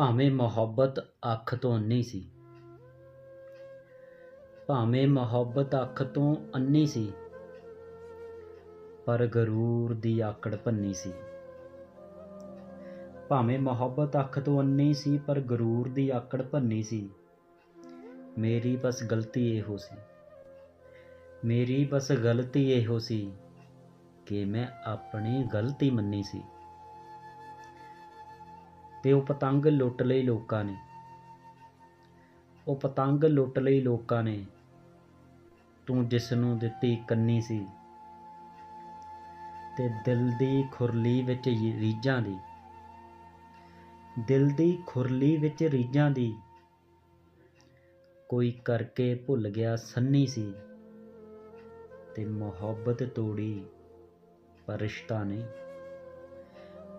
ਭਾਵੇਂ ਮੁਹੱਬਤ ਅੱਖ ਤੋਂ ਅੰਨੀ ਸੀ। ਭਾਵੇਂ ਮੁਹੱਬਤ ਅੱਖ ਤੋਂ ਅੰਨੀ ਸੀ, ਪਰ ਗਰੂਰ ਦੀ ਆਕੜ ਭੰਨੀ ਸੀ। ਭਾਵੇਂ ਮੁਹੱਬਤ ਅੱਖ ਤੋਂ ਅੰਨੀ ਸੀ, ਪਰ ਗਰੂਰ ਦੀ ਆਕੜ ਭੰਨੀ ਸੀ। ਮੇਰੀ ਬਸ ਗਲਤੀ ਇਹੋ ਸੀ। ਮੇਰੀ ਬਸ ਗਲਤੀ ਇਹੋ ਸੀ ਕਿ ਮੈਂ ਆਪਣੀ ਗਲਤੀ ਮੰਨੀ ਸੀ। ਤੇ ਉਹ ਪਤੰਗ ਲੁੱਟ ਲਈ ਲੋਕਾਂ ਨੇ। ਉਹ ਪਤੰਗ ਲੁੱਟ ਲਈ ਲੋਕਾਂ ਨੇ। ਤੂੰ ਜਿਸ ਨੂੰ ਦਿੱਤੀ ਕੰਨੀ ਸੀ ਤੇ ਦਿਲ ਦੀ ਖੁਰਲੀ ਵਿੱਚ ਰੀਝਾਂ ਦੀ। ਦਿਲ ਦੀ ਖੁਰਲੀ ਵਿੱਚ ਰੀਝਾਂ ਦੀ। ਕੋਈ ਕਰਕੇ ਭੁੱਲ ਗਿਆ ਸੰਨੀ ਸੀ ਤੇ ਮੁਹੱਬਤ ਤੋੜੀ ਪਰ ਰਿਸ਼ਤਾ ਨਹੀਂ।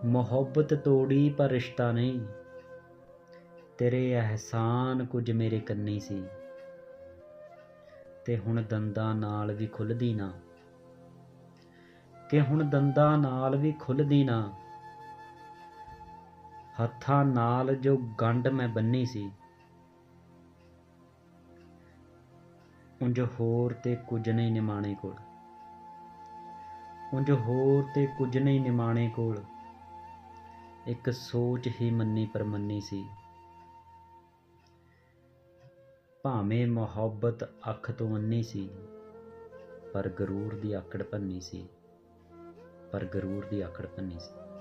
ਮੁਹੱਬਤ ਤੋੜੀ ਪਰ ਰਿਸ਼ਤਾ ਨਹੀਂ। ਤੇਰੇ ਅਹਿਸਾਨ ਕੁਝ ਮੇਰੇ ਕੰਨੀ ਸੀ। ਤੇ ਹੁਣ ਦੰਦਾਂ ਨਾਲ ਵੀ ਖੁੱਲਦੀ ਨਾ। ਕਿ ਹੁਣ ਦੰਦਾਂ ਨਾਲ ਵੀ ਖੁੱਲਦੀ ਨਾ। ਹੱਥਾਂ ਨਾਲ ਜੋ ਗੰਢ ਮੈਂ ਬੰਨੀ ਸੀ। ਉਂਝ ਹੋਰ ਤੇ ਕੁਝ ਨਹੀਂ ਨਿਮਾਣੇ ਕੋਲ। ਉਂਝ ਹੋਰ ਤੇ ਕੁਝ ਨਹੀਂ ਨਿਮਾਣੇ ਕੋਲ। ਇੱਕ ਸੋਚ ਹੀ ਮੰਨੀ ਪਰਮੰਨੀ ਸੀ। ਭਾਵੇਂ ਮੁਹੱਬਤ ਅੱਖ ਤੋਂ ਅੰਨੀ ਸੀ, ਪਰ ਗਰੂਰ ਦੀ ਆਕੜ ਭੰਨੀ ਸੀ। ਪਰ ਗਰੂਰ ਦੀ ਆਕੜ ਭੰਨੀ ਸੀ।